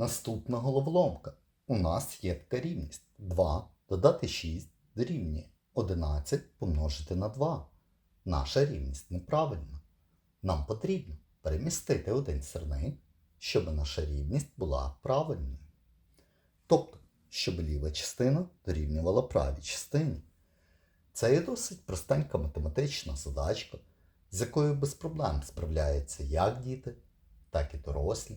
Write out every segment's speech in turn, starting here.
Наступна головоломка. У нас є така рівність. 2 додати 6 дорівнює 11 помножити на 2. Наша рівність неправильна. Нам потрібно перемістити один сирник, щоб наша рівність була правильною. Тобто, щоб ліва частина дорівнювала правій частині. Це є досить простенька математична задачка, з якою без проблем справляються як діти, так і дорослі.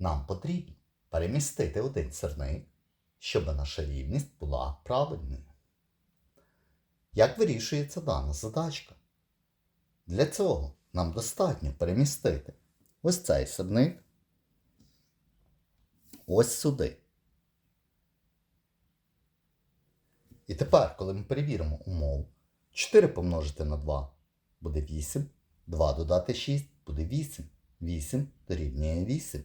Нам потрібно перемістити один сирник, щоб наша рівність була правильною. Як вирішується дана задачка? Для цього нам достатньо перемістити ось цей сирник ось сюди. І тепер, коли ми перевіримо умову, 4 помножити на 2 буде 8, 2 додати 6 буде 8, 8 дорівнює 8.